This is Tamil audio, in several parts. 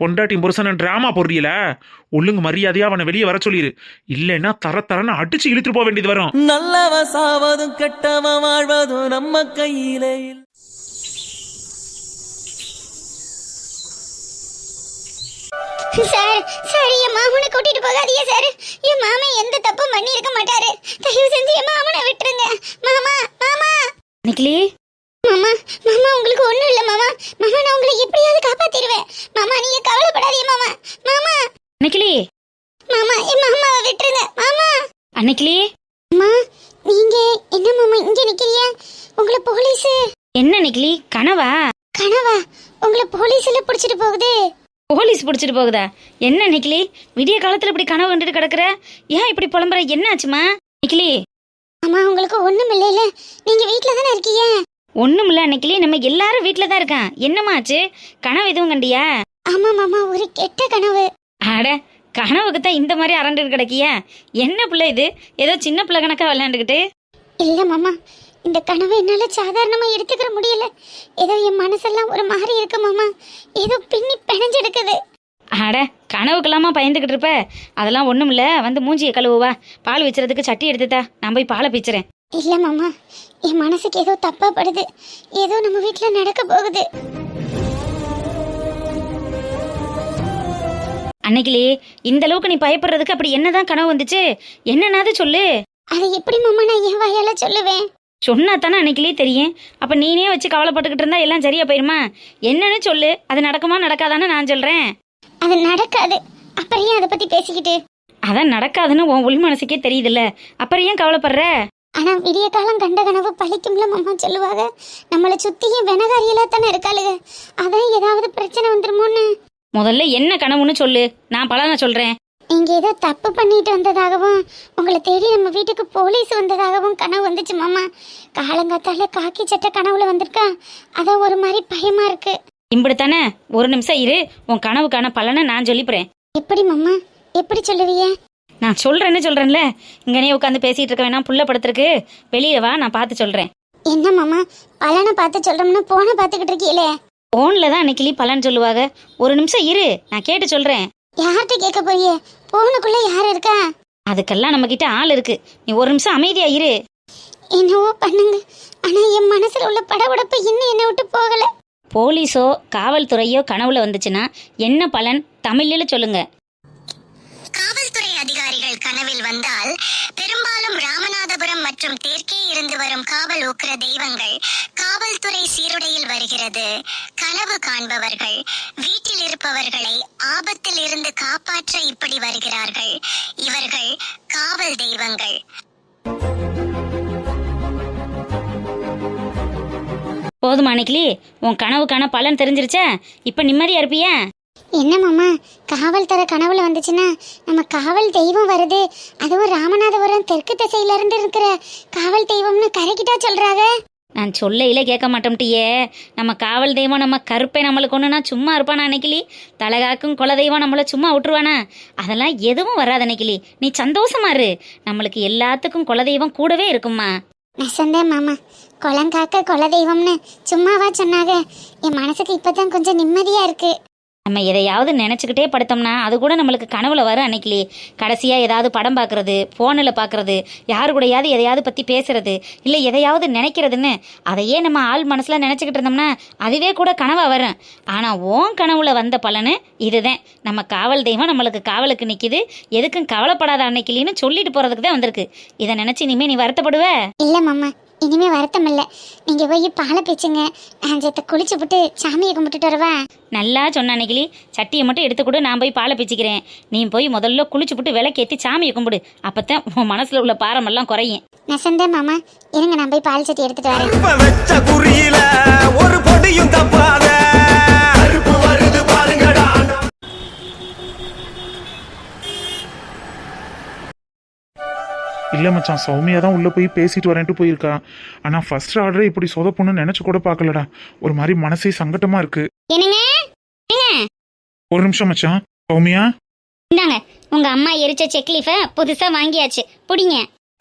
பொண்டாட்டி புருஷன டிராமா போடுறீல? ஒழுங்கு மரியாதையா அவனை வெளியே வர சொல்லிடு இல்லைன்னா தர தரன்னு அடிச்சு இழுத்துட்டு போக வேண்டியது வரும். நல்லவ சாவதும் கெட்டவ வாழ்வதும் நம்ம கையிலே இல்ல. சார் சார் என் மாமனை கூட்டிட்டு போகாதீங்க சார். என் மாமன் எந்த தப்பும் பண்ணி இருக்க மாட்டாரு. தயவு செஞ்சு என் மாமனை விட்டுருங்க. மாமா மாமா. நிக்கிலி மாமா மாமா உங்களுக்கு ஒண்ணும் இல்ல மாமா. மாமா நான் உங்களை எப்படியாவது காப்பாத்திடுவேன். மாமா நீங்க கவலைப்படாதீங்க மாமா. மாமா. அன்னைக்கிளி. மாமா என் மாமாவை விட்டுருங்க மாமா. அன்னைக்கிளி. அம்மா நீங்க என்ன மாமா இங்க நிக்கிறீங்க? உங்களை போலீஸ். என்ன அன்னைக்கிளி? கனவா? கனவா? உங்களை போலீஸ்ல புடிச்சிட்டு போகுது. போலீஸ் பிடிச்சிட்டு போகுதா? என்ன அன்னைக்கிளி? விடிய காலத்துல இப்படி கனவு கண்டுட்டு கிடக்குற? ஏன் இப்படி புலம்புற? என்ன ஆச்சுமா அன்னைக்கிளி. அம்மா உங்களுக்கு ஒண்ணும் இல்லைல நீங்க வீட்ல தானே இருக்கீங்க? ஒண்ணும் இல்ல அன்னைக்கிளி நம்ம எல்லாரும் வீட்ல தான் இருக்கான். என்னம்மா ஆச்சு? கனவு எதுவும் கண்டியா? ஆமா மாமா ஒரு கெட்ட கனவு. அட கனவுக்கு தான் இந்த மாதிரி அரண்டுட்டு கிடக்கியா? என்ன பிள்ளை இது? ஏதோ சின்ன பிள்ளை கணக்கா விளையாண்டுக்கிட்டு இல்ல மாமா இந்த கனவை என்னால சாதாரணமா எடுத்துக்கிற முடியல. ஏதோ என் மனசெல்லாம் ஒரு மாதிரி இருக்கு மாமா. ஏதோ பின்னி பிணைஞ்செடுக்குது அட கனவுக்கெல்லாமா பயந்துக்கிட்டு இருப்ப? அதெல்லாம் ஒண்ணும் இல்ல வந்து மூஞ்சியை கழுவுவா. பால் வச்சுறதுக்கு சட்டி எடுத்துதா நான் போய் பாலை பிச்சுறேன் இல்ல மாமா என் மனசுக்கு ஏதோ தப்பா படுது. ஏதோ நம்ம வீட்ல நடக்க போகுது. அன்னைக்கிளி இந்த அளவுக்கு நீ பயப்படுறதுக்கு அப்படி என்னதான் கனவு வந்துச்சு? என்னன்னாது சொல்லு. அதை எப்படி மாமா நான் என் வாயால சொல்லுவேன்? சொன்னா தானே அன்னைக்கிலே தெரியும். அப்ப நீனே வச்சு கவலைப்பட்டுக்கிட்டு இருந்தா எல்லாம் சரியா போயிருமா? என்னன்னு சொல்லு. அது நடக்குமா நடக்காதான்னு நான் சொல்றேன். அது நடக்காது. அப்புறம் ஏன் அதை பத்தி பேசிக்கிட்டு? அதான் நடக்காதுன்னு உன் உள் மனசுக்கே தெரியுதுல்ல. அப்புறம் ஏன் கவலைப்படுற? ஆனா விடிய காலம் கண்ட கனவு பழிக்கும்ல மாமா சொல்லுவாங்க. நம்மளை சுத்தியும் வெனகாரியலா தானே இருக்காளுங்க அதான் ஏதாவது பிரச்சனை வந்துருமோன்னு. முதல்ல என்ன கனவுன்னு சொல்லு. நான் பலனை சொல்றேன். நீங்க ஏதோ தப்பு பண்ணிட்டு வந்ததாகவும் உங்களை தேடி நம்ம வீட்டுக்கு போலீஸ் வந்ததாகவும் கனவு வந்துச்சு மாமா. காலங்காத்தால காக்கி சட்டை கனவுல வந்திருக்கா. அதான் ஒரு மாதிரி பயமா இருக்கு. இப்படித்தானே? ஒரு நிமிஷம் இரு. உன் கனவுக்கான பலனை நான் சொல்லிப்புறேன். எப்படி மாமா? எப்படி சொல்லுவீங்க நான் சொல்றேன்னு சொல்றேன்ல. இங்கனே உட்காந்து பேசிட்டு இருக்க வேணாம். புள்ள படுத்துருக்கு வெளியே வா நான் பார்த்து சொல்றேன். என்ன மாமா? பலனை பார்த்து சொல்றோம்னா போன பார்த்துக்கிட்டு இருக்கீங்களே போன்ல தான் அன்னைக்கிளி பலன் சொல்லுவாங்க ஒரு நிமிஷம் இரு நான் கேட்டு சொல்றேன். யார்கிட்ட கேட்க போறியே? போனுக்குள்ள யார் இருக்கா? அதுக்கெல்லாம் நம்ம கிட்ட ஆள் இருக்கு. நீ ஒரு நிமிஷம் அமைதியா இரு. என்னவோ பண்ணுங்க. ஆனா என் மனசுல உள்ள படபடப்பு இன்னும் என்னை விட்டு போகல. போலீஸோ காவல்துறையோ கனவுல வந்துச்சுன்னா என்ன பலன்? தமிழ்ல சொல்லுங்க. காவல்துறை கனவில் வந்தால் பெரும்பாலும் ராமநாதபுரம் மற்றும் தெற்கே இருந்து வரும் காவல் உக்கிர தெய்வங்கள் காவல்துறை சீருடையில் வருகிறது. கனவு காண்பவர்கள் வீட்டில் இருப்பவர்களை ஆபத்தில் இருந்து காப்பாற்ற இப்படி வருகிறார்கள். இவர்கள் காவல் தெய்வங்கள். போதுமா அன்னைக்கிளி? உன் கனவுக்கான பலன் தெரிஞ்சிருச்சா? இப்ப நிம்மதியா இருப்பியா? என்ன மாமா காவல்துறை கனவுல வந்துச்சுன்னா நம்ம காவல் தெய்வம் வருது. அதுவும் ராமநாதபுரம் தெற்கு திசையில இருந்து இருக்கிற காவல் தெய்வம்னு கரெக்டா சொல்றாங்க. நான் சொல்லையில கேட்க மாட்டோம்ட்டியே நம்ம காவல் தெய்வம் நம்ம கருப்பை நம்மளுக்கு ஒன்றுனா சும்மா இருப்பானா அன்னைக்கிளி? தலகாக்கும் குல தெய்வம் நம்மளை சும்மா விட்டுருவானா? அதெல்லாம் எதுவும் வராது அன்னைக்கிளி. நீ சந்தோஷமா இரு. நம்மளுக்கு எல்லாத்துக்கும் குல தெய்வம் கூடவே இருக்குமா நெசந்தேன் மாமா. குளங்காக்க குல தெய்வம்னு சும்மாவா சொன்னாங்க. என் மனசுக்கு இப்பதான் கொஞ்சம் நிம்மதியா இருக்கு. நம்ம எதையாவது நினச்சிக்கிட்டே படுத்தோம்னா அது கூட நம்மளுக்கு கனவுல வரும் அன்னைக்கிலே. கடைசியாக ஏதாவது படம் பார்க்குறது ஃபோனில் பார்க்குறது யாரு கூடயாவது எதையாவது பற்றி பேசுறது இல்லை எதையாவது நினைக்கிறதுன்னு அதையே நம்ம ஆள் மனசில் நினச்சிக்கிட்டு இருந்தோம்னா அதுவே கூட கனவாக வரும். ஆனால் ஓன் கனவுல வந்த பலனு இதுதான். நம்ம காவல் தெய்வம் நம்மளுக்கு காவலுக்கு நிற்கிது எதுக்கும் கவலைப்படாத அன்னைக்கிளின்னு சொல்லிட்டு போகிறதுக்கு தான் வந்திருக்கு. இதை நினச்சி இனிமேல் நீ வருத்தப்படுவ? இல்லை மாமா. இனிமே வருத்தம் இல்ல. நீங்க போய் பாலை பேச்சுங்க. நான் சேத்த குளிச்சு விட்டு சாமியை கும்பிட்டுட்டு வரவா? நல்லா சொன்ன அன்னைக்கிளி. சட்டியை மட்டும் எடுத்து கொடு நான் போய் பாலை பிச்சிக்கிறேன். நீ போய் முதல்ல குளிச்சு விட்டு விளக்கேற்றி சாமியை கும்பிடு. அப்பதான் உன் மனசுல உள்ள பாரமெல்லாம் குறையும். நெசந்தேன் மாமா இருங்க நான் போய் பால் சட்டி எடுத்துட்டு வரேன். இப்ப வச்ச குறியில ஒரு பொடியும் தப்பாத இல்ல மச்சான் சௌமியா தான் உள்ள போய் பேசிட்டு வரேன்ட்டு போயிருக்கா. ஆனா ஃபர்ஸ்ட் ஆர்டரே இப்படி சொதப்புன்னு நினைச்சு கூட பார்க்கலடா. ஒரு மாதிரி மனசே சங்கட்டமா இருக்கு. ஒரு நிமிஷம் மச்சான். சௌமியா? இந்தாங்க உங்க அம்மா எரிச்ச செக்லீஃப புதுசா வாங்கியாச்சு. புடிங்க.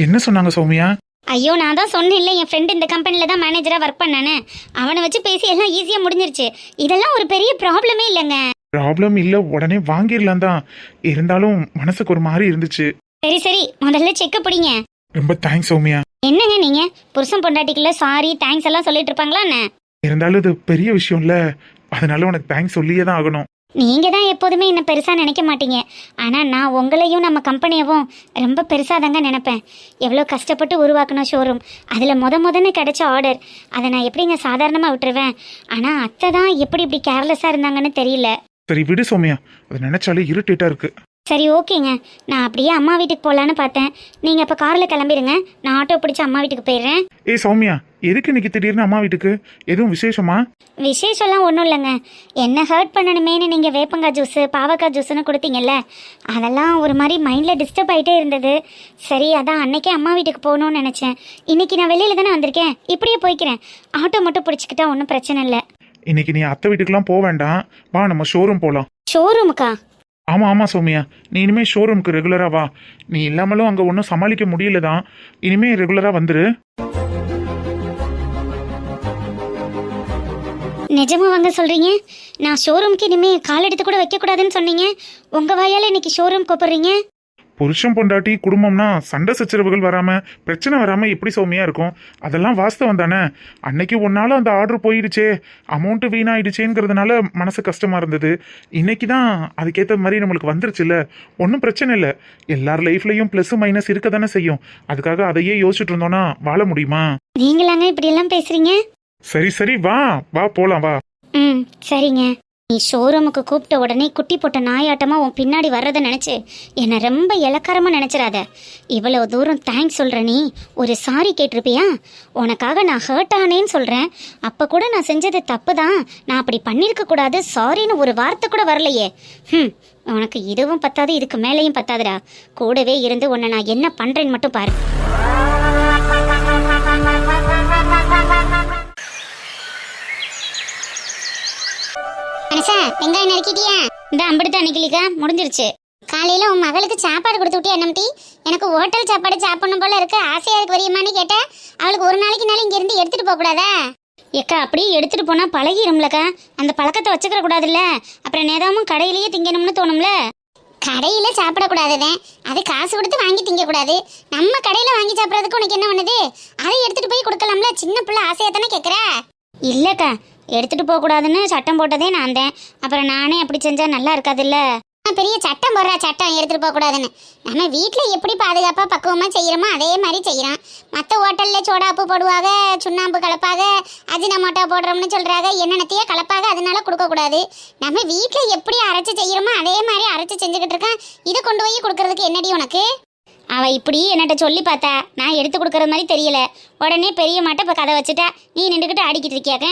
என்ன சொன்னாங்க சௌமியா? ஐயோ நான் தான் சொன்னேன்ல என் ஃப்ரெண்டு இந்த கம்பெனியில் தான் மேனேஜராக ஒர்க் பண்ணானே அவனை வச்சு பேசி எல்லாம் ஈஸியாக முடிஞ்சிருச்சு. இதெல்லாம் ஒரு பெரிய ப்ராப்ளமே இல்லைங்க. ப்ராப்ளம் இல்ல உடனே வாங்கிடலாம் தான் இருந்தாலும் மனசுக்கு ஒரு மாதிரி இருந்துச்சு. சரி சரி. முதல்ல செக்க பிடிங்க. ரொம்ப தேங்க்ஸ் சௌமியா. என்னங்க நீங்க? புருஷன் பொண்டாட்டிக்குள்ள சாரி தேங்க்ஸ் எல்லாம் சொல்லிட்டு இருப்பாங்களா என்ன? இருந்தாலும் இது பெரிய விஷயம்ல. அதனால உனக்கு தேங்க்ஸ் சொல்லியே தான் ஆகணும். நீங்க தான் எப்போதுமே என்ன பெருசா நினைக்க மாட்டீங்க. ஆனா நான் உங்களையும் நம்ம கம்பெனியவும் ரொம்ப பெருசா தாங்க நினைப்பேன். எவ்வளோ கஷ்டப்பட்டு உருவாக்கணும் ஷோரூம் அதுல முத முதன்னு கிடைச்ச ஆர்டர் அதை நான் எப்படிங்க சாதாரணமா விட்டுருவேன்? ஆனா அத்தை தான் எப்படி இப்படி கேர்லெஸ்ஸா இருந்தாங்கன்னு தெரியல. சரி விடு சௌமியா. அது நினைச்சாலே இரிட்டேட்டா இருக்கு. சரி ஓகேங்க. நான் அப்படியே அம்மா வீட்டுக்கு போகலான்னு பார்த்தேன். நீங்கள் அப்போ காரில் கிளம்பிடுங்க நான் ஆட்டோ பிடிச்சி அம்மா வீட்டுக்கு போயிடுறேன். ஏய் சௌமியா எதுக்கு இன்னைக்கு திடீர்னு அம்மா வீட்டுக்கு? எதுவும் விசேஷமா? விசேஷம்லாம் ஒன்றும் இல்லைங்க. என்ன ஹர்ட் பண்ணணுமேனு நீங்கள் வேப்பங்காய் ஜூஸு பாவக்காய் ஜூஸுன்னு கொடுத்தீங்கல்ல அதெல்லாம் ஒரு மாதிரி மைண்டில் டிஸ்டர்ப் ஆகிட்டே இருந்தது. சரி அதான் அன்னைக்கே அம்மா வீட்டுக்கு போகணும்னு நினச்சேன். இன்னைக்கு நான் வெளியில் தானே வந்திருக்கேன். இப்படியே போய்க்கிறேன். ஆட்டோ மட்டும் பிடிச்சிக்கிட்டா ஒன்றும் பிரச்சனை இல்லை. இன்னைக்கு நீ அத்தை வீட்டுக்குலாம் போக வேண்டாம். வா நம்ம ஷோரூம் போலாம். ஷோரூமுக்கா ஆமாம் ஆமாம் சௌமியா. நீ இனிமேல் ஷோரூம்க்கு ரெகுலராக வா. நீ இல்லாமலும் அங்கே ஒன்றும் சமாளிக்க முடியல தான் இனிமேல் ரெகுலராக வந்துரு. நிஜமா வாங்க சொல்கிறீங்க நான் ஷோரூம்க்கு இனிமேல் கால் எடுத்து கூட வைக்கக்கூடாதுன்னு சொன்னீங்க. உங்கள் வாயால் இன்னைக்கு ஷோரூம் கூப்பிட்றீங்க? புருஷன் பொண்டாட்டி குடும்பம்னா சண்டை சச்சரவுகள் வராம பிரச்சனை வராம எப்படி சௌமியா இருக்கும்? அதெல்லாம் வாஸ்தவம் தானே. அன்னைக்கு ஒன்னால அந்த ஆர்டர் போயிடுச்சே. அமௌண்ட் வீணாயிடுச்சேங்கிறதுனால மனசு கஷ்டமா இருந்தது. இன்னைக்கு தான் அதுக்கேற்ற மாதிரி நம்மளுக்கு வந்துருச்சுல்ல. ஒன்றும் பிரச்சனை இல்லை. எல்லார் லைஃப்லயும் ப்ளஸ் மைனஸ் இருக்க தானே செய்யும். அதுக்காக அதையே யோசிச்சுட்டு இருந்தோம்னா வாழ முடியுமா? நீங்களாங்க இப்படியெல்லாம் பேசுகிறீங்க சரி சரி வா. வா போலாம் வா. ம் சரிங்க. நீ ஷோரூமுக்கு கூப்பிட்ட உடனே குட்டி போட்ட நாயாட்டமாக உன் பின்னாடி வர்றதை நினச்சி என்னை ரொம்ப இலக்காரமாக நினச்சிடாத. இவ்வளோ தூரம் தேங்க்ஸ் சொல்கிற நீ ஒரு சாரி கேட்டிருப்பியா? உனக்காக நான் ஹர்ட் ஆனேன்னு சொல்கிறேன் அப்போ கூட நான் செஞ்சது தப்பு தான் நான் அப்படி பண்ணியிருக்கக்கூடாது கூடாது சாரின்னு ஒரு வார்த்தை கூட வரலையே. ம் உனக்கு இதுவும் பத்தாது இதுக்கு மேலேயும் பத்தாதுடா. கூடவே இருந்து உன்னை நான் என்ன பண்ணுறேன்னு மட்டும் பாரு. வெங்காயம் இந்த அம்படுத்த அன்னைக்கிளிக்கா முடிஞ்சிருச்சு. காலையில உன் மகளுக்கு சாப்பாடு கொடுத்து விட்டியா நம்பி எனக்கு ஹோட்டல் சாப்பாடு சாப்பிடணும் போல இருக்கு. ஆசையா இருக்கு வரியுமான்னு கேட்டேன். அவளுக்கு ஒரு நாளைக்குனாலும் இங்க இருந்து எடுத்துட்டு போக கூடாதா? ஏக்கா அப்படியே எடுத்துட்டு போனா பழகிரும்லக்கா. அந்த பழக்கத்தை வச்சுக்கிற கூடாதுல்ல. அப்புறம் நேதாமும் கடையிலேயே திங்கணும்னு தோணும்ல? கடையில சாப்பிடக்கூடாதுதான் அது காசு கொடுத்து வாங்கி திங்க கூடாது நம்ம கடையில வாங்கி சாப்பிடறதுக்கு உனக்கு என்ன பண்ணுது? அதை எடுத்துட்டு போய் கொடுக்கலாம்ல. சின்ன பிள்ளை ஆசையா தானே கேக்குற? இல்லக்கா எடுத்துட்டு போகக்கூடாதுன்னு சட்டம் போட்டதே நான் தான். அப்புறம் நானே அப்படி செஞ்சா நல்லா இருக்காதுல்ல? பெரிய சட்டம் போடுறா சட்டம். எடுத்துட்டு போக கூடாதுன்னு. நம்ம வீட்டில் எப்படி பாதுகாப்பா பக்குவமா செய்யறோமோ அதே மாதிரி செய்யறான். மத்த ஹோட்டல்ல சோடாப்பு போடுவாங்க சுண்ணாம்பு கலப்பாக அஜினமோட்டா போடுறோம்னு சொல்றாங்க என்னென்னத்தையோ கலப்பாக அதனால கொடுக்க கூடாது. நம்ம வீட்டில் எப்படி அரைச்சு செய்யறோமோ அதே மாதிரி அரைச்சு செஞ்சுக்கிட்டு இருக்கான். இதை கொண்டு போய் கொடுக்கறதுக்கு என்னடி உனக்கு? அவ இப்படி என்னட்ட சொல்லி பார்த்தா நான் எடுத்து கொடுக்கற மாதிரி தெரியல. உடனே பெரிய மாட்ட இப்ப கதை வச்சுட்டா நீ நின்றுக்கிட்டு அடிக்கிட்டு இருக்கியாக்க?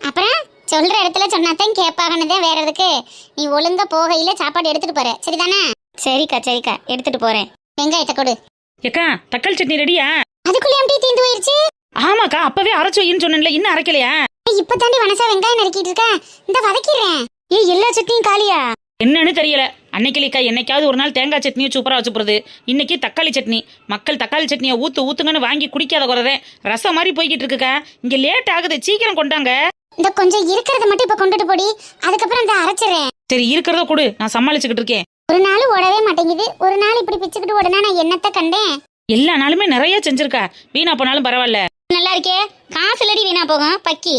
அப்புறம் சொல்ற இடத்துல சொன்னாதான் கேட்பாகன்னு வேற எதுக்கு? நீ ஒழுங்கா போகையில சாப்பாடு எடுத்துட்டு போற. சரிதானே? சரிக்கா சரிக்கா. எடுத்துட்டு போறேன். வெங்காயத்தை கொடு ஏக்கா தக்காளி சட்னி ரெடியா? அதுக்குள்ளே அப்படியே தீந்து போயிருச்சு. ஆமாக்கா அப்பவே அரைச்சு வையின்னு சொன்னேன்ல இன்னும் அரைக்கலையா? இப்ப தாண்டி வனசா வெங்காயம் நறுக்கிட்டு இருக்க இந்த வதக்கிறேன் ஏய் எல்லா சட்னியும் காலியா? என்னன்னு தெரியல. அன்னைக்கிலேக்கா என்னைக்காவது ஒரு நாள் தேங்காய் சட்னியை சூப்பரா வச்சு போறது இன்னைக்கு தக்காளி சட்னி. மக்கள் தக்காளி சட்னியை ஊத்து ஊத்துங்கன்னு வாங்கி குடிக்காத குறதே. ரசம் மாதிரி போய்கிட்டு இருக்குக்கா. இங்க லேட் ஆகுது சீக்கிரம் கொண்டாங்க. இந்த கொஞ்சம் இருக்கிறத மட்டும் இப்ப கொண்டுட்டு போடி. அதுக்கப்புறம் இந்த அரைச்சிடுறேன் சரி இருக்கிறத கொடு. நான் சமாளிச்சுக்கிட்டு இருக்கேன். ஒரு நாள் ஓடவே மாட்டேங்குது. ஒரு நாள் இப்படி பிச்சுக்கிட்டு ஓடனா நான் என்னத்த கண்டேன்? எல்லா நாளுமே நிறைய செஞ்சிருக்கா. வீணா போனாலும் பரவாயில்ல. நல்லா இருக்கே. காசு லடி வீணா போகும். பக்கி.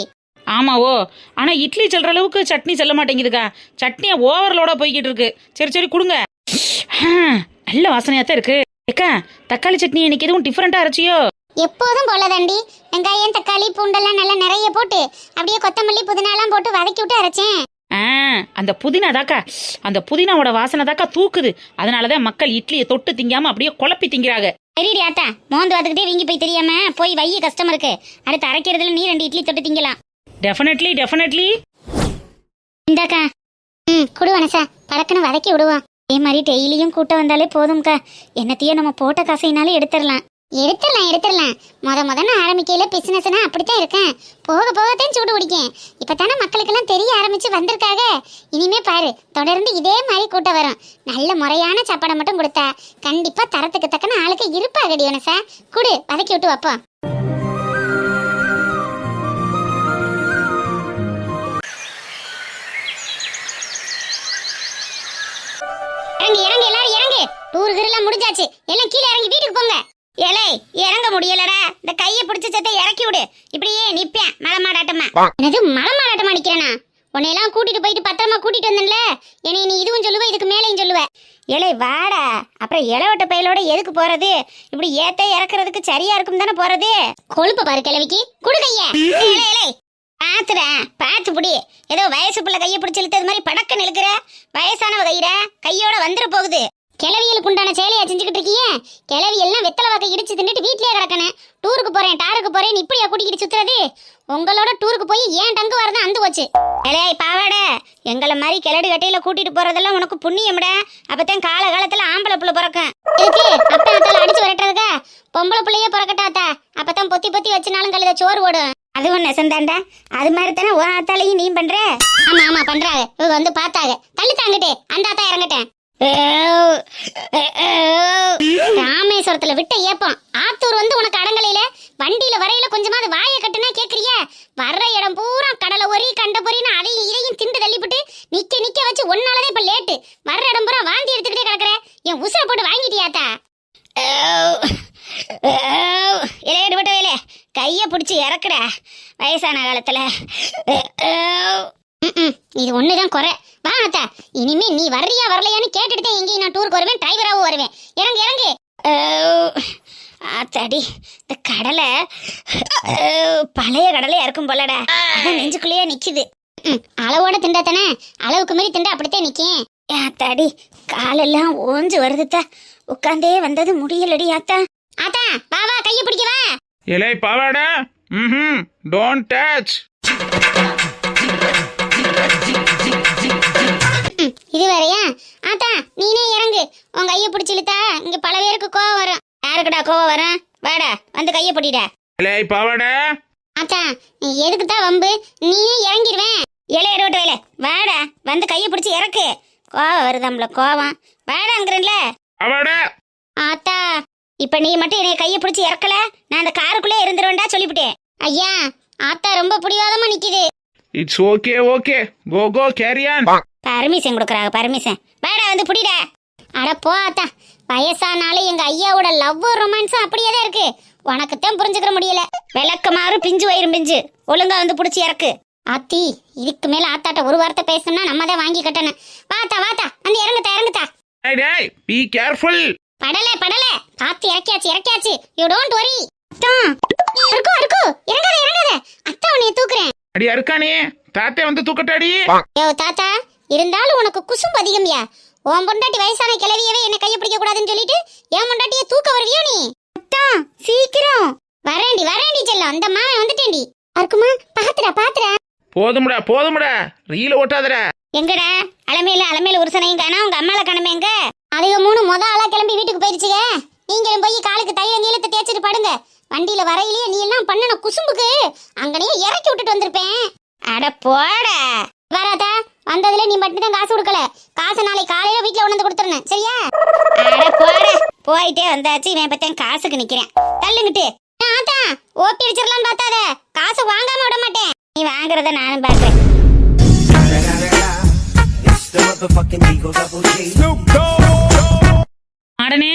ஆமாவோ. ஆனா இட்லி செல்ற அளவுக்கு சட்னி செல்ல மாட்டேங்குதுக்கா. சட்னியை ஓவர்லோட போய்கிட்டு இருக்கு. சரி சரி கொடுங்க. நல்ல வாசனையாத்தான் இருக்கு. ஏக்கா தக்காளி சட்னி இன்னைக்கு எதுவும் டிஃப்ரெண்டா அரைச்சியோ? எப்போதும் போல தாண்டி வெங்காயம் தக்காளி பூண்டெல்லாம் நல்லா நிறைய போட்டு அப்படியே கொத்தமல்லி புதினாலாம் போட்டு வதக்கி விட்டு அரைச்சேன். அந்த புதினா தாக்கா. அந்த புதினாவோட வாசனை தாக்கா தூக்குது. அதனாலதான் மக்கள் இட்லியை தொட்டு திங்காம அப்படியே குழப்பி திங்கிறாங்க. சரிடி ஆத்தா. மோந்து பார்த்துக்கிட்டே வீங்கி போய் தெரியாம போய் வைய கஸ்டமருக்கு அடுத்து அரைக்கிறதுல நீ ரெண்டு இட்லி தொட்டு திங்கலாம். Definitely definitely இந்தாக்கா. ம் குடு வனசா. பறக்குன்னு வதக்கி விடுவோம். அதே மாதிரி டெய்லியும் கூட்டம் வந்தாலே போதும்க்கா. என்னத்தையும் நம்ம போட்ட காசைனாலே எடுத்துடலாம். எடுத்துடலாம் எடுத்துடலாம். முத முதன்னு ஆரம்பிக்கையில அப்படி அப்படித்தான் இருக்கேன். போக போகத்தான் சூடு பிடிக்கும் இப்பதானே மக்களுக்கெல்லாம் தெரிய ஆரம்பிச்சு வந்திருக்காக. இனிமே பாரு தொடர்ந்து இதே மாதிரி கூட்டம் வரும். நல்ல முறையான சாப்பாடை மட்டும் கொடுத்தா கண்டிப்பாக தரத்துக்கு தக்கன ஆளுக்கு இருப்பாகடி சார் குடு வதக்கி விட்டு வைப்போம். டூர் கிருலாம் முடிஞ்சாச்சு. எல்லாம் கீழே இறங்கி வீட்டுக்கு போங்க. ஏலே இறங்க முடியலடா. இந்த கையை பிடிச்ச சத்தை இறக்கி விடு. இப்படியே நிப்பேன். மலை மாடாட்டமா என்னது மலை மாடாட்டமா நிக்கிறேனா? உன்னையெல்லாம் கூட்டிட்டு போயிட்டு பத்திரமா கூட்டிட்டு வந்தேன்ல. என்னை நீ இதுவும் சொல்லுவ இதுக்கு மேலேயும் சொல்லுவ. ஏலே வாடா. அப்புறம் இளவட்ட பையலோட எதுக்கு போறது? இப்படி ஏத்த இறக்குறதுக்கு சரியா இருக்கும் தானே போறது? கொழுப்ப பாரு கிழவிக்கு. குடுக்கைய பாத்துறேன். பாத்து புடி. ஏதோ வயசு பிள்ளை கையை பிடிச்சி இழுத்தது மாதிரி படக்குன்னு இழுக்கிற. வயசானவ கையில கையோட வந்துட போகுது. கிளவியலுக்கு உண்டான சேலையை செஞ்சுக்கிட்டு இருக்கியே? கிளவி எல்லாம் வெத்தலை வாக்க இடிச்சு தின்னுட்டு வீட்லயே கிடக்கணும் டூருக்கு போறேன் டாருக்கு போறேன் இப்படியா கூட்டிக்கிட்டு சுத்துறது? உங்களோட டூருக்கு போய் ஏன் டங்கு வரதான் அந்து போச்சு. ஏலேய் பாவாட. எங்களை மாதிரி கிளடு கட்டையில கூட்டிட்டு போறதெல்லாம் உனக்கு புண்ணியம்டா. அப்பதான் கால காலத்துல ஆம்பளை புள்ள பிறக்கும். எதுக்கு? அப்பா அத்தால அடிச்சு விரட்டுறதுக்கா? பொம்பளை பிள்ளையே பிறக்கட்டாத்தா அப்பதான் பொத்தி பொத்தி வச்சுனாலும் கழுத சோறு ஓடும் அது ஒண்ணு நெசந்தாண்டா அது மாதிரி தானே உன் ஆத்தாலையும் நீ பண்ற? ஆமா ஆமா பண்றாங்க. இவங்க வந்து பார்த்தாங்க. தள்ளி தாங்கிட்டே அந்த ஆத்தா இறங்கிட்டேன். ராமேஸ்வரத்துல விட்ட ஏப்பம். ஆத்தூர் வந்து உனக்கு அடங்கலையில? வண்டியில வரையில கொஞ்சமாவது வாயை கட்டுனா கேக்குறிய? வர்ற இடம் பூரா கடலை ஒரி கண்ட பொரின்னு அதையும் இதையும் திண்டு தள்ளிப்பட்டு நிக்க நிக்க வச்சு ஒன்னாலதான் இப்ப லேட்டு. வர்ற இடம் பூரா வாந்தி எடுத்துக்கிட்டே கிடக்குற. என் உசுரை போட்டு வாங்கிட்டியாத்தா? இலையடு பட்ட வேலை. கையை பிடிச்சி இறக்குடா வயசான காலத்துல. ம்ம். இது ஒண்ணுதான் குறை. வா அத்தா. இனிமே நீ வர்றியா வரலையான்னு கேட்டுட்டு தான் எங்கேயும் நான் டூருக்கு வருவேன் டிரைவராகவும் வருவேன். இறங்கு இறங்கு. ஆத்தாடி இந்த கடலை பழைய கடலையா இருக்கும் போலடா. அதான் நெஞ்சுக்குள்ளேயே நிக்குது. ம், அளவோட திண்டாத்தானே அளவுக்கு மீறி திண்டா அப்படித்தான் நிக்கேன். ஆத்தாடி காலெல்லாம் ஓஞ்சு வருதுத்தா. உட்காந்தே வந்தது முடியலடி ஆத்தா ஆத்தா வா வா கையை பிடிக்க வா. இலை பாவாடா. ம் டோன்ட் டச் பிடிச்சி இழுத்தா இங்க பல பேருக்கு கோவம் வரும். யாருக்குடா கோவம் வரும்? வாடா வந்து கையை பிடிடா. இலை பாவாடா ஆத்தா நீ எதுக்கு தான் வம்பு? நீனே இறங்கிடுவேன். இலைய ரோட்டு வேலை. வாடா வந்து கையை பிடிச்சி இறக்கு. கோவம் வருதாம்ல கோவம். வாடாங்கிறேன்ல பாவாடா ஆத்தா இப்ப நீ மட்டும் என்னைய கையை பிடிச்சி இறக்கல? நான் அந்த காருக்குள்ளே இருந்துருவேன்டா சொல்லிவிட்டேன். ஐயா ஆத்தா ரொம்ப பிடிவாதமா நிக்குது. It's okay okay go go carry on permission கொடுக்குறாங்க பர்மிஷன். வாடா வந்து புடிடா. அட போ ஆத்தா வயசானாலும் எங்க ஐயாவோட லவ் ரொமான்ஸும் அப்படியே தான் இருக்கு. உனக்குத்தான் புரிஞ்சுக்கிற முடியல. விளக்கமாறு பிஞ்சு வயிறும் பிஞ்சு ஒழுங்கா வந்து புடிச்சு இறக்கு. ஆத்தி இதுக்கு மேல ஆத்தாட்ட ஒரு வார்த்தை பேசணும்னா நம்ம தான் வாங்கி கட்டணும். வாத்தா வாத்தா. வந்து இறங்குத்தா இறங்குத்தா. டேய் பி கேர்ஃபுல் படல படல. காத்து இறக்கியாச்சு இறக்கியாச்சு. யூ டோன்ட் வரி அத்தா. இறக்கு இறக்கு இறங்காத இறங்காத. அத்தா உன்னைய தூக்குறேன். அடி அருக்கானே தாத்தே வந்து தூக்கட்டாடி. யோ தாத்தா. இருந்தாலும் உனக்கு குசும்பு அதிகம்யா. உன் பொண்டாட்டி வயசான கிளவியவே என்ன கைய பிடிக்க கூடாதுன்னு சொல்லிட்டு என் பொண்டாட்டிய தூக்க வருவியோ நீ? அத்தா சீக்கிரம். வரேண்டி வரேண்டி செல்லம். அந்த மாவன் வந்துட்டேன்டி. அருக்குமா பாத்துடா பாத்துடா. போதும்டா போதும்டா. ரீல ஓட்டாதடா. எங்கடா? அலமையில அலமையில உருசனையும் காணா உங்க அம்மால காணுமே எங்க? அதுக மூணு மொத ஆளா கிளம்பி வீட்டுக்கு போயிருச்சுங்க. நீங்களும் போய் காலுக்கு தைய நீளத்தை தேய்ச்சிட்டு படுங்க. வண்டியில வரையிலேயே நீ எல்லாம் பண்ணன குசும்புக்கு. அங்கனையே இறக்கி விட்டுட்டு வந்திருப்பேன். அட போடா. வராதா? வந்ததுல நீ மட்டும் தான் காசு கொடுக்கல. காசு நாளைக்கு காலையில வீட்டுல உணர்ந்து கொடுத்துருந்தேன் சரியா? அட போடா. போயிட்டே வந்தாச்சு இவன் பத்தேன் காசுக்கு நிக்கிறேன். தள்ளுங்கிட்டு. ஆத்தா ஓப்பி வச்சிடலாம் பார்த்தாத. காசு வாங்காம விட மாட்டேன். நீ வாங்குறத நானும் பாக்குறேன். மாடனே.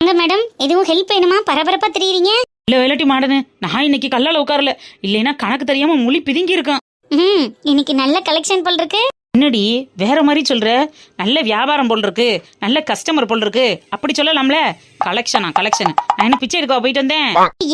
எங்க மேடம். எதுவும் ஹெல்ப் வேணுமா? பரபரப்பா தெரியுறீங்க. இல்ல வேலட்டி மாடனே. நான் இன்னைக்கு கல்லால உட்காரல. இல்லைன்னா கணக்கு தெரியாம மொழி பிதுங்கி இருக்கான். ம் இன்னைக்கு நல்ல கலெக்ஷன் போல் இருக்கு. என்னடி வேற மாதிரி சொல்ற? நல்ல வியாபாரம் போல் இருக்கு. நல்ல கஸ்டமர் போல் இருக்கு. அப்படி சொல்லலாம்ல? கலெக்ஷனா கலெக்ஷன் நான் என்ன பிச்சை எடுக்கவா போயிட்டு வந்தேன்?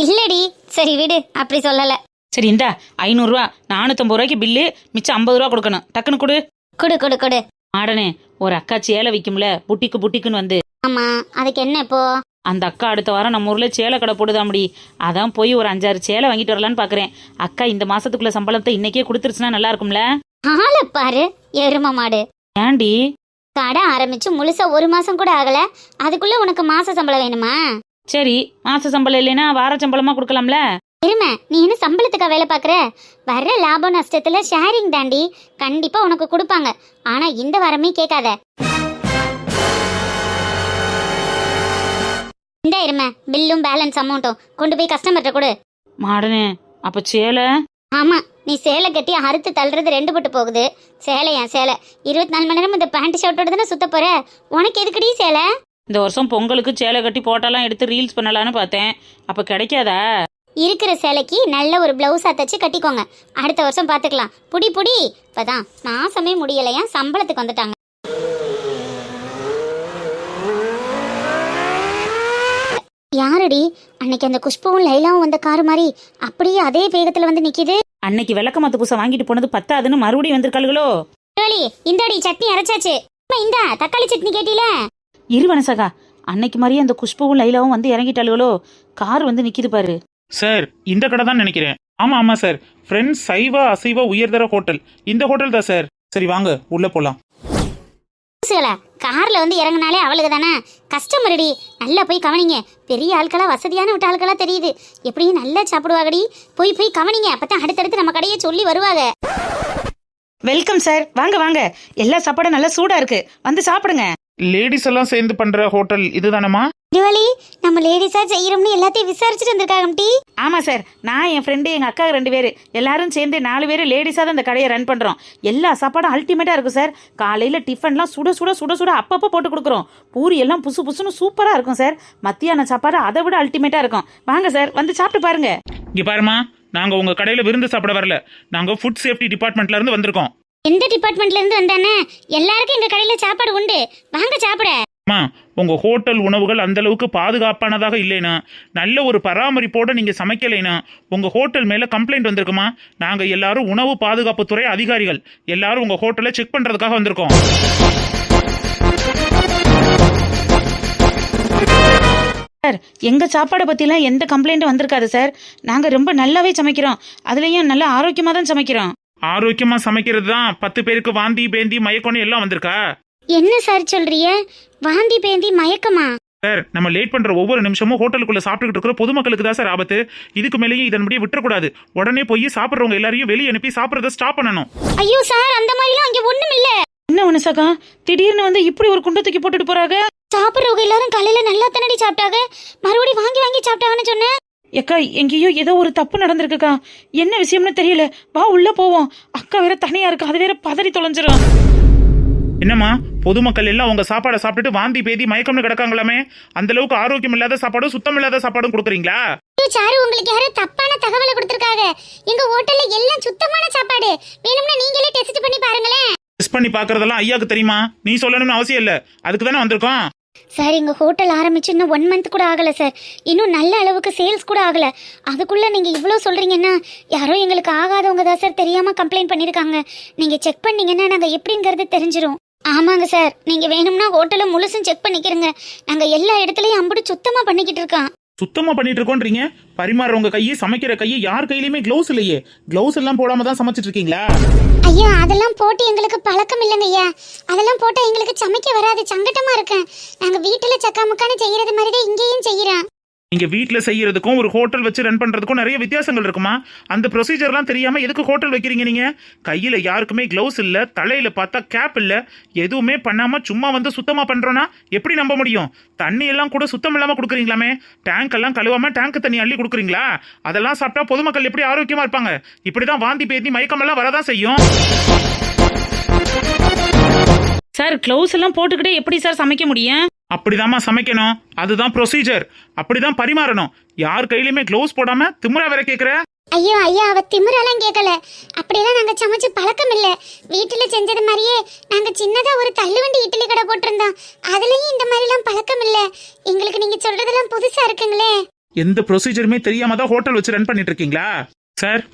இல்லடி. சரி விடு அப்படி சொல்லல. சரி இந்தா ஐநூறுரூவா நானூற்றம்பது ரூபாய்க்கு பில்லு மிச்சம் ஐம்பது ரூபா கொடுக்கணும். டக்குன்னு கொடு. கொடு கொடு கொடு. மாடனே ஒரு அக்கா சேலை விற்கும்ல புட்டிக்கு புட்டிக்குன்னு வந்து. ஆமா அதுக்கு என்ன இப்போ? அந்த அக்கா அடுத்த வாரம் நம்ம ஊர்ல சேலை கடை போடுதாம்படி அதான் போய் ஒரு அஞ்சாறு சேலை வாங்கிட்டு வரலான்னு பாக்குறேன். அக்கா இந்த மாசத்துக்குள்ள சம்பளத்தை இன்னைக்கே கொடுத்துருச்சுன்னா நல்லா இருக்கும்ல? ஆளை பாரு எரும மாடு. ஏண்டி கடை ஆரம்பிச்சு முழுசா ஒரு மாசம் கூட ஆகல. அதுக்குள்ள உனக்கு மாச சம்பளம் வேணுமா? சரி மாச சம்பளம் இல்லைன்னா வார சம்பளமா கொடுக்கலாம்ல? இருமை நீ என்ன சம்பளத்துக்கா வேலை பார்க்குற வர்ற லாபம் நஷ்டத்துல ஷேரிங் தாண்டி கண்டிப்பா உனக்கு கொடுப்பாங்க. ஆனா இந்த வாரமே கேட்காத. இந்த இருமை பில்லும் பேலன்ஸ் அமௌண்ட்டும் கொண்டு போய் கஸ்டமர்கிட்ட கொடு. மாடனே அப்ப சேலை? ஆமா நீ சேலை கட்டி அறுத்து தள்ளுறது ரெண்டு பட்டு போகுது. சேலை என் சேலை. இருபத்தி நாலு மணி நேரம் இந்த பேண்ட் ஷர்ட்டோட தானே சுத்த போற? உனக்கு எதுக்குடி சேலை? இந்த வருஷம் பொங்கலுக்கு சேலை கட்டி போட்டோலாம் எடுத்து ரீல்ஸ் பண்ணலான்னு பார்த்தேன். அப்ப கிடைக்காதா? இருக்கிற சேலைக்கு நல்ல ஒரு பிளவுஸா தச்சு கட்டிக்கோங்க. அடுத்த வருஷம் பார்த்துக்கலாம் புடி புடி. இப்பதான் மாசமே முடியலையா சம்பளத்துக்கு வந்துட்டாங்க. யாரடி? அன்னைக்கு அந்த குஷ்புவும் லைலாவும் வந்த கார் மாதிரி அப்படியே அதே வேகத்துல வந்து நிக்குது. அன்னைக்கு விளக்க மாத்து பூசை வாங்கிட்டு போனது பத்தாதுன்னு மறுபடியும் வந்திருக்காளுகளோ? டோலி இந்தாடி சட்னி அரைச்சாச்சு. அம்மா, இந்தா தக்காளி சட்னி கேட்டில. இருவனசகா அன்னைக்கு மாதிரியே அந்த குஷ்புவும் லைலாவும் வந்து இறங்கிட்டாளுகளோ? கார் வந்து நிக்குது பாரு. சார் இந்த கடை தான் நினைக்கிறேன். ஆமா ஆமா சார். ஃப்ரெண்ட்ஸ் சைவ அசைவ உயர்தர ஹோட்டல். இந்த ஹோட்டல் தான் சார். சரி வாங்க உள்ள போலாம். கார்ல வந்து இறங்குனாலே அவளுக்கு தானே? கஸ்டமர்டி நல்லா போய் கவனிங்க. பெரிய ஆட்களா வசதியான விட்ட ஆட்களா தெரியுது. எப்படியும் நல்லா சாப்பிடுவாங்கடி போய் போய் கவனிங்க. அப்பதான் அடுத்தடுத்து நம்ம கடையை சொல்லி வருவாங்க. வெல்கம் சார் வாங்க வாங்க. எல்லா சாப்பாடும் நல்லா சூடா இருக்கு. வந்து சாப்பிடுங்க. லேடிஸ் எல்லாம் சேர்ந்து பண்ற ஹோட்டல் இதுதானமா திவாலி நம்ம லேடிஸா செய்யறோம்னு எல்லாத்தையும் விசாரிச்சுட்டு வந்திருக்காங்க டி ஆமா சார் நான் என் ஃப்ரெண்டு எங்க அக்கா ரெண்டு பேர். எல்லாரும் சேர்ந்து நாலு பேர் லேடிஸா தான் இந்த கடையை ரன் பண்றோம். எல்லா சாப்பாடும் அல்டிமேட்டா இருக்கும் சார் காலையில டிஃபன்லாம் சுட சுட சுட சுட அப்பப்போ போட்டு கொடுக்குறோம். பூரி எல்லாம் புசு புசுன்னு சூப்பரா இருக்கும் சார் மத்தியான சாப்பாடு அதை விட அல்டிமேட்டா இருக்கும். வாங்க சார் வந்து சாப்பிட்டு பாருங்க. இங்க பாருமா நாங்க உங்க கடையில விருந்து சாப்பிட வரல. நாங்க ஃபுட் சேஃப்டி டிபார்ட்மெண்ட்ல இருந்து வந்திருக்கோம். எந்த டிபார்ட்மெண்ட்ல இருந்து வந்தானே எல்லாருக்கும் எங்க கடையில சாப்பாடு உண்டு. வாங்க சாப்பிட. அம்மா உங்க ஹோட்டல் உணவுகள் அந்த அளவுக்கு பாதுகாப்பானதாக இல்லைனா? நல்ல ஒரு பராமரிப்போட நீங்க சமைக்கலைனா உங்க ஹோட்டல் மேல கம்ப்ளைண்ட் வந்திருக்குமா? நாங்க எல்லாரும் உணவு பாதுகாப்புத்துறை அதிகாரிகள். எல்லாரும் உங்க ஹோட்டலை செக் பண்றதுக்காக வந்திருக்கோம். சார் எங்க சாப்பாடை பத்திலாம் எந்த கம்ப்ளைண்ட்டும் வந்திருக்காது சார். நாங்க ரொம்ப நல்லாவே சமைக்கிறோம். அதுலயும் நல்ல ஆரோக்கியமா தான் சமைக்கிறோம். ஆரோக்கியமா சமைக்கிறது தான் பத்து பேருக்கு வாந்தி பேந்தி மயக்கம்னு எல்லாம் வந்திருக்கா? என்ன சார் சொல்றிய வாந்தி பேந்தி மயக்கமா? சார் நம்ம லேட் பண்ற ஒவ்வொரு நிமிஷமும் ஹோட்டலுக்குள்ள சாப்பிட்டுக்கிட்டு இருக்கிற பொதுமக்களுக்கு தான் சார் ஆபத்து. இதுக்கு மேலேயும் இதன்படியே விட்டுறக்கூடாது. உடனே போய் சாப்பிட்றவங்க எல்லாரையும் வெளியே அனுப்பி சாப்பிட்றத ஸ்டாப் பண்ணணும். ஐயோ சார் அந்த மாதிரிலாம் அங்க ஒண்ணும் இல்ல. என்ன ஒண்ணு சகா திடீர்னு வந்து இப்படி ஒரு குண்டை தூக்கி போட்டுட்டு போறாங்க சாப்பிடுறவங்க எல்லாரும் காலையில நல்லா தண்ணடி சாப்பிட்டாங்க மறுபடியும் வாங்கி வாங்கி சாப்பிட்டாங்கன்னு சொன்னேன். ஏக்கா எங்கேயோ ஏதோ ஒரு தப்பு நடந்திருக்குக்கா. என்ன விஷயம்னு தெரியல. வா உள்ள போவோம். அக்கா வேற தனியா இருக்கு. அது வேற பதறி தொலைஞ்சிரும். என்னம்மா? பொதுமக்கள் எல்லாம் உங்க சாப்பாடை சாப்பிட்டுட்டு வாந்தி பேதி மயக்கம்னு கிடக்காங்களாமே? அந்த அளவுக்கு ஆரோக்கியம் இல்லாத சாப்பாடும் சுத்தம் இல்லாத சாப்பாடும் கொடுக்குறீங்களா? சாரு உங்களுக்கு யாரோ தப்பான தகவலை கொடுத்திருக்காங்க. எங்க ஹோட்டல்ல எல்லாம் சுத்தமான சாப்பாடு. வேணும்னா நீங்களே டெஸ்ட் பண்ணி பாருங்களேன். டெஸ்ட் பண்ணி பார்க்கறதெல்லாம் ஐயாக்கு தெரியுமா? நீ சொல்லணும்னு அவசியம் இல்ல. அதுக்கு தானே வந்திருக்கோம். சார் எங்க ஹோட்டல் ஆரம்பிச்சு இன்னும் ஒன் மந்த் கூட ஆகல சார். இன்னும் நல்ல அளவுக்கு சேல்ஸ் கூட ஆகல. அதுக்குள்ள நீங்க இவ்வளோ சொல்றீங்கன்னா யாரோ எங்களுக்கு ஆகாதவங்க தான் சார். தெரியாம கம்ப்ளைண்ட் பண்ணிருக்காங்க. நீங்க செக் பண்ணீங்கன்னா நாங்க எப்படிங்கிறது தெரிஞ்சிரும். ஆமாங்க சார். நீங்க வேணும்னா ஹோட்டலை முழுசும் செக் பண்ணிக்கிறங்க. நாங்க எல்லா இடத்துலயும் அம்புடு சுத்தமா பண்ணிக்கிட்டு இருக்கோம் சுத்தமா பண்ணிட்டு இருக்கோன்றீங்க? பரிமாறுறவங்க கையை சமைக்கிற கையை யார் கையிலயுமே க்ளவுஸ் இல்லையே. க்ளவுஸ் எல்லாம் போடாம தான் சமைச்சிட்டு இருக்கீங்களா? ஐயா அதெல்லாம் போட்டு எங்களுக்கு பழக்கம் இல்லைங்க ஐயா. அதெல்லாம் போட்டா எங்களுக்கு சமைக்க வராது. சங்கட்டமா இருக்கு. நாங்க வீட்டுல சக்கா முக்கான்னு செய்யறது மாதிரி தான் இங்கேயும் செய்யறோம் நீங்க வீட்டில் செய்யறதுக்கும் ஒரு ஹோட்டல் வச்சு ரன் பண்றதுக்கும் நிறைய வித்தியாசங்கள் இருக்குமா? அந்த ப்ரொசீஜர்லாம் தெரியாம எதுக்கு ஹோட்டல் வைக்கிறீங்க நீங்க? கையில யாருக்குமே க்ளவுஸ் இல்ல தலையில பார்த்தா கேப் இல்ல எதுவுமே பண்ணாம சும்மா வந்து சுத்தமா பண்றோம்னா எப்படி நம்ப முடியும்? தண்ணி எல்லாம் கூட சுத்தம் இல்லாம கொடுக்குறீங்களாமே? டேங்க் எல்லாம் கழுவாம டேங்க் தண்ணி அள்ளி கொடுக்குறீங்களா? அதெல்லாம் சாப்பிட்டா பொதுமக்கள் எப்படி ஆரோக்கியமா இருப்பாங்க? இப்படிதான் வாந்தி பேதி மயக்கம் எல்லாம் வரதான் செய்யும். சார் க்ளவுஸ் எல்லாம் போட்டுக்கிட்டே எப்படி சார் சமைக்க முடியும்? அப்படிதாம்மா சமைக்கணும். அதுதான் ப்ரொசீஜர் அப்படிதான் பரிமாறணும். யார் கையிலயுமே க்ளவுஸ் போடாம திமுறா வேற கேக்குற? ஐயோ ஐயா அவ திமிரெல்லாம் கேட்கல அப்படியெல்லாம் நாங்க சமைச்சு பழக்கம் இல்ல வீட்டுல செஞ்சது மாதிரியே நாங்க சின்னதா ஒரு தள்ளுவண்டி இட்லி கடை போட்டிருந்தோம். அதுலயும் இந்த மாதிரிலாம் பழக்கம் இல்ல எங்களுக்கு நீங்க சொல்றதெல்லாம் புதுசா இருக்குங்களே. எந்த ப்ரொசீஜருமே தெரியாம தான் ஹோட்டல் வச்சு ரன் பண்ணிட்டு இருக்கீங்களா? சார்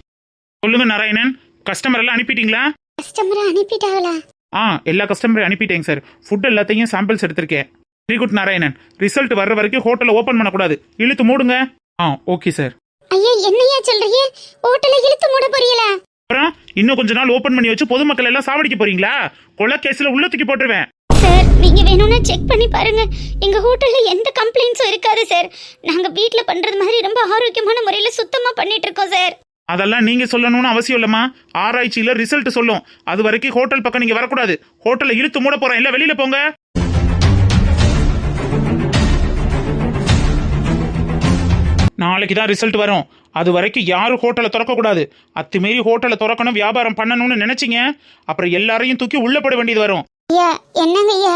சொல்லுங்க நாராயணன். கஸ்டமர் எல்லாம் அனுப்பிட்டீங்களா? கஸ்டமரை அனுப்பிட்டாங்களா? ஆ எல்லா கஸ்டமரையும் அனுப்பிட்டேங்க சார் ஃபுட் எல்லாத்தையும் சாம்பிள்ஸ் எடுத்திருக்கேன். வெரி குட் நாராயணன் ரிசல்ட் வர்ற வரைக்கும் ஹோட்டலை ஓபன் பண்ணக்கூடாது. இழுத்து மூடுங்க. ஆ ஓகே சார் ஐயா என்னையா சொல்றீங்க? ஹோட்டலை இழுத்து மூட போறீங்களா? அப்புறம் இன்னும் கொஞ்ச நாள் ஓபன் பண்ணி வச்சு பொதுமக்கள் எல்லாம் சாவடிக்க போறீங்களா? கொலை கேஸ்ல உள்ள தூக்கி போட்டுருவேன். சார் நீங்க வேணும்னா செக் பண்ணி பாருங்க. எங்க ஹோட்டல்ல எந்த கம்ப்ளைண்ட்ஸும் இருக்காது சார் நாங்க வீட்ல பண்றது மாதிரி ரொம்ப ஆரோக்கியமான முறையில சுத்தமா பண்ணிட்டு இருக்கோம் சார் அதெல்லாம் நீங்க சொல்லணும்னு அவசியம் இல்லம்மா. ஆராய்ச்சியில ரிசல்ட் சொல்லும். அது வரைக்கும் ஹோட்டல் பக்கம் நீங்க வரக்கூடாது. ஹோட்டல்ல இழுத்து மூட போறேன். இல்ல வெளியில போங்க. நாளைக்கு தான் ரிசல்ட் வரும். அது வரைக்கும் யாரும் ஹோட்டலை திறக்கக்கூடாது. அத்துமீறி ஹோட்டலை திறக்கணும் வியாபாரம் பண்ணணும்னு நினைச்சிங்க. அப்புறம் எல்லாரையும் தூக்கி உள்ள போட வேண்டியது வரும். ஐயா என்னங்க ஐயா?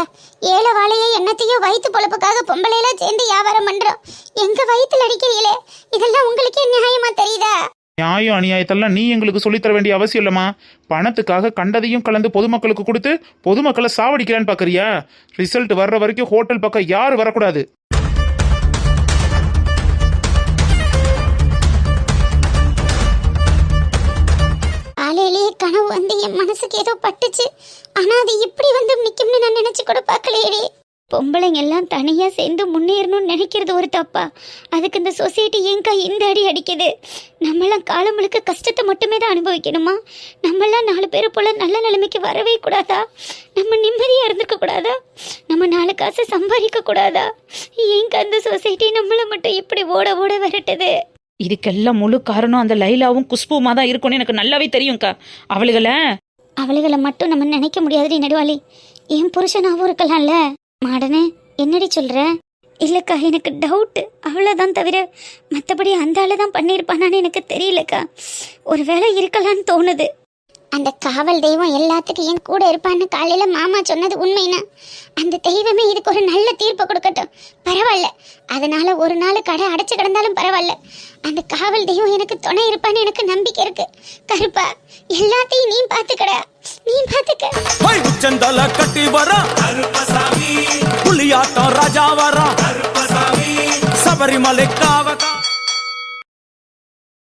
ஏழை வாழைய என்னத்தையும் வயிற்று பொழப்புக்காக பொம்பளையெல்லாம் சேர்ந்து வியாபாரம் பண்றோம். எங்க வயிற்றுல அடிக்கிறீங்களே? இதெல்லாம் உங்களுக்கே நியாயமா தெரியுதா? நியாயம் அநியாயத்தெல்லாம் நீ எங்களுக்கு சொல்லித் தர வேண்டிய அவசியம் இல்லம்மா. பணத்துக்காக கண்டதையும் கலந்து பொதுமக்களுக்கு கொடுத்து பொதுமக்களை சாவடிக்கிறான்னு பாக்குறியா? ரிசல்ட் வர்ற வரைக்கும் ஹோட்டல் பக்கம் யாரும் வரக்கூடாது. காலையிலேயே கனவு வந்து என் மனசுக்கு ஏதோ பட்டுச்சு. ஆனா அது இப்படி வந்து நிக்கும்னு நான் நினைச்சு கூட பார்க்கலையே பொம்பளைங்க எல்லாம் தனியா சேர்ந்து முன்னேறணும்னு நினைக்கிறது ஒரு தப்பா. அதுக்கு இந்த சொசைட்டி ஏங்கா இந்த அடி அடிக்குது? நம்மளாம் காலம் முழுக்க கஷ்டத்தை மட்டுமே தான் அனுபவிக்கணுமா? நம்மளாம் நாலு பேர் போல நல்ல நிலைமைக்கு வரவே கூடாதா? நம்ம நிம்மதியா இருந்திருக்க கூடாதா? நம்ம நாலு காசு சம்பாதிக்க கூடாதா? ஏங்க அந்த சொசைட்டி நம்மள மட்டும் இப்படி ஓட ஓட விரட்டுது? இதுக்கெல்லாம் முழு காரணம் அந்த லைலாவும் குஷ்புமா தான் இருக்கும்னு எனக்கு நல்லாவே தெரியும்க்கா. அவளுகளை? அவளுகளை மட்டும் நம்ம நினைக்க முடியாதுடி நடுவாளி. என் புருஷனாவும் இருக்கலாம்ல? மாடனே என்னடி சொல்ற? இல்லக்கா எனக்கு டவுட்டு அவ்வளோதான் தவிர மற்றபடி அந்த ஆளு தான் பண்ணியிருப்பானான்னு எனக்கு தெரியலக்கா. ஒரு வேளை இருக்கலான்னு தோணுது. அந்த காவல் தெய்வம் எல்லாத்துக்கும் என் கூட இருப்பான்னு காலையில மாமா சொன்னது உண்மைனா? அந்த தெய்வமே இதுக்கு ஒரு நல்ல தீர்ப்பு கொடுக்கட்டும். பரவாயில்ல. அதனால ஒரு நாள் கடை அடைச்சு கிடந்தாலும் பரவாயில்ல. அந்த காவல் தெய்வம் எனக்கு துணை இருப்பான்னு எனக்கு நம்பிக்கை இருக்கு. கருப்பா எல்லாத்தையும் நீ பாத்துக்கடா. நீ பாத்துக்க. போய் உச்சந்தல கட்டி வர. புலியாட்டம் ராஜா வர. சபரிமலை காவகா